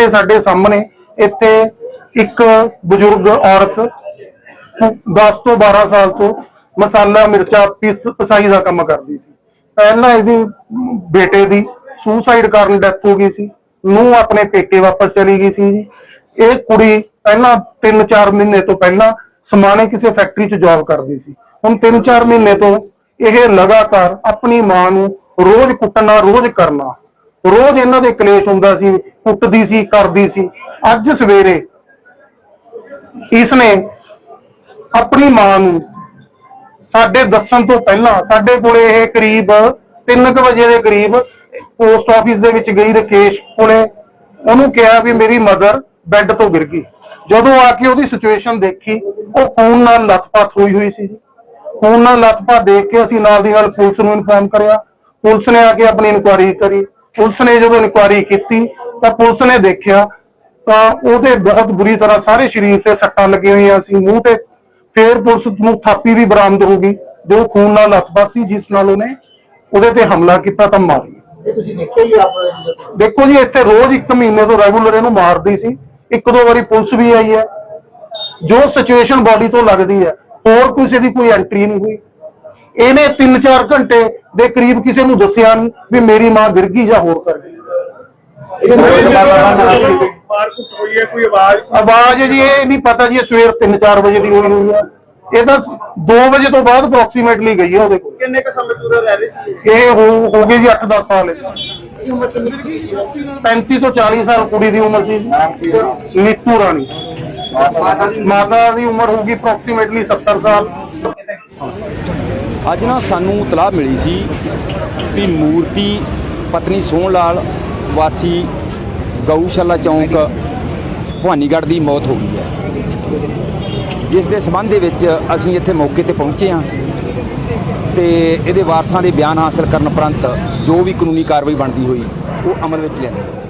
ਇੱਥੇ ਸਾਡੇ ਸਾਹਮਣੇ ਇੱਥੇ ਇੱਕ ਬਜ਼ੁਰਗ ਔਰਤ 10 ਤੋਂ 12 ਸਾਲ ਤੋਂ ਮਸਾਲਾ, ਮਿਰਚਾ, ਪੀਸ, ਪਸਾਈ ਦਾ ਕੰਮ ਕਰਦੀ ਸੀ। ਪਹਿਲਾਂ ਇਹਦੀ ਬੇਟੇ ਦੀ ਸੁਸਾਈਡ ਕਾਰਨ ਡੈਥ ਹੋ ਗਈ ਸੀ। ਨੂੰ ਆਪਣੇ ਪੇਕੇ ਵਾਪਸ ਚਲੀ ਗਈ ਸੀ ਇਹ ਕੁੜੀ ਪਹਿਲਾਂ 3-4 ਮਹੀਨੇ ਤੋਂ ਪਹਿਲਾਂ ਸਮਾਣੇ ਕਿਸੇ ਫੈਕਟਰੀ 'ਚ ਜੌਬ ਕਰਦੀ ਸੀ। ਹੁਣ 3-4 ਮਹੀਨੇ ਤੋਂ ਇਹ ਲਗਾਤਾਰ ਆਪਣੀ ਮਾਂ ਨੂੰ ਰੋਜ਼ ਕੁੱਟਣਾ, ਰੋਜ਼ ਕਰਨਾ। ਰੋਜ਼ ਇਹਨਾਂ ਦੇ ਕਲੇਸ਼ ਹੁੰਦਾ ਸੀ ਕੁੱਟਦੀ ਸੀ, ਕਰਦੀ ਸੀ। ਅੱਜ ਸਵੇਰੇ ਇਸਨੇ ਆਪਣੀ ਮਾਂ ਨੂੰ ਸਾਡੇ ਦੱਸਣ ਤੋਂ ਪਹਿਲਾਂ ਸਾਡੇ ਕੋਲੇ ਇਹ ਕਰੀਬ 3:00 ਵਜੇ ਦੇ ਕਰੀਬ ਪੋਸਟ ਆਫਿਸ ਦੇ ਵਿੱਚ ਗਈ ਰਕੇਸ਼ ਕੋਲੇ। ਉਹਨੂੰ ਕਿਹਾ ਵੀ ਮੇਰੀ ਮਦਰ ਬੈੱਡ ਤੋਂ ਗਿਰ ਗਈ। ਜਦੋਂ ਆ ਕੇ ਉਹਦੀ ਸਿਚੁਏਸ਼ਨ ਦੇਖੀ, ਉਹ ਖੂਨ ਨਾਲ ਲੱਥਪੱਥ ਹੋਈ ਹੋਈ ਸੀ ਖੂਨ ਨਾਲ ਲੱਥਪੱਥ ਦੇਖ ਕੇ ਅਸੀਂ ਨਾਲ ਦੀ ਨਾਲ ਪੁਲਿਸ ਨੂੰ ਇਨਫੋਰਮ ਕਰਿਆ। ਪੁਲਿਸ ਨੇ ਆ ਕੇ ਆਪਣੀ ਇਨਕੁਆਇਰੀ ਕਰੀ। ਪੁਲਿਸ ਨੇ ਜਦੋਂ ਇਨਕੁਆਇਰੀ ਕੀਤੀ ਤਾਂ ਪੁਲਿਸ ਨੇ ਦੇਖਿਆ ਤਾਂ ਉਹਦੇ ਬਹੁਤ ਬੁਰੀ ਤਰ੍ਹਾਂ ਸਾਰੇ ਸਰੀਰ ਤੇ ਸੱਟਾਂ ਲੱਗੀਆਂ ਹੋਈਆਂ ਸੀ ਮੂੰਹ ਤੇ। ਫੇਰ ਪੁਲਿਸ ਨੂੰ ਥਾਪੀ ਵੀ ਬਰਾਮਦ ਹੋ ਗਈ ਜੋ ਖੂਨ ਨਾਲ ਲੱਥਪੱਥ ਸੀ ਜਿਸ ਨਾਲ ਉਹਨੇ ਉਹਦੇ ਤੇ ਹਮਲਾ ਕੀਤਾ ਤਾਂ ਮਾਰੀ ਤੁਸੀਂ ਦੇਖਿਆ ਹੀ ਆਪ ਦੇਖੋ ਜੀ ਇੱਥੇ ਰੋਜ਼ ਇੱਕ ਮਹੀਨੇ ਤੋਂ ਰੈਗੂਲਰ ਇਹਨੂੰ ਮਾਰਦੀ ਸੀ ਇੱਕ ਦੋ ਵਾਰੀ ਪੁਲਿਸ ਵੀ ਆਈ ਹੈ। ਜੋ ਸਿਚੁਏਸ਼ਨ ਬਾਡੀ ਤੋਂ ਲੱਗਦੀ ਹੈ ਹੋਰ ਕਿਸੇ ਦੀ ਕੋਈ ਐਂਟਰੀ ਨਹੀਂ ਹੋਈ। ਇਹਨੇ 3-4 ਘੰਟੇ ਦੇ ਕਰੀਬ ਕਿਸੇ ਨੂੰ ਦੱਸਿਆ ਨਹੀਂ ਵੀ ਮੇਰੀ ਮਾਂ ਗਿਰ ਗਈ ਜਾਂ ਹੋਰ ਕਰ ਗਈ। ਮਾਰਕੁੱਟ ਹੋਈ ਹੈ ਕੋਈ ਆਵਾਜ਼ ਆਵਾਜ਼ ਜੀ ਇਹ ਨਹੀਂ ਪਤਾ ਜੀ ਇਹ ਸਵੇਰ 3-4 ਵਜੇ ਦੀ ਹੋਈ ਹੋਈ ਹੈ ਇਹ ਤਾਂ 2 ਵਜੇ ਤੋਂ ਬਾਅਦ ਅਪਰੋਕਸੀਮੇਟਲੀ ਗਈ ਹੈ ਉਹਦੇ ਕੋਲ। ਕਿੰਨੇ ਕ ਸਮੇਂ ਤੋਂ ਰਹਿ ਰਹੇ ਸੀ? ਇਹ ਹੋ ਹੋ ਗਏ ਜੀ 8-10 ਸਾਲ ਇਹ। ਇਹ ਉਮਰ ਕਿੰਨੀ ਕੁ ਸੀ? 35 ਤੋਂ 40 ਸਾਲ ਕੁੜੀ ਦੀ ਉਮਰ ਸੀ ਨੀਤੂ ਰਾਣੀ। ਮਾਤਾ ਦੀ ਉਮਰ ਹੋਊਗੀ ਅਪਰੋਕਸੀਮੇਟਲੀ 70 ਸਾਲ। ਅੱਜ ਨਾ ਸਾਨੂੰ ਇਤਲਾਹ ਮਿਲੀ ਸੀ ਵੀ ਮੂਰਤੀ ਪਤਨੀ ਸੋਹਣ ਲਾਲ ਵਾਸੀ ਗਊਸ਼ਾਲਾ ਚੌਂਕ ਭਵਾਨੀਗੜ੍ਹ ਦੀ ਮੌਤ ਹੋ ਗਈ ਹੈ। ਜਿਸ ਦੇ ਸਬੰਧ ਦੇ ਵਿੱਚ ਅਸੀਂ ਇੱਥੇ ਮੌਕੇ ਤੇ ਪਹੁੰਚੇ ਹਾਂ ਤੇ ਇਹਦੇ ਵਾਰਸਾਂ ਦੇ ਬਿਆਨ ਹਾਸਲ ਕਰਨ ਉਪਰੰਤ ਜੋ ਵੀ ਕਾਨੂੰਨੀ ਕਾਰਵਾਈ ਬਣਦੀ ਹੋਈ ਉਹ ਅਮਲ ਵਿੱਚ ਲਿਆਂਦੀ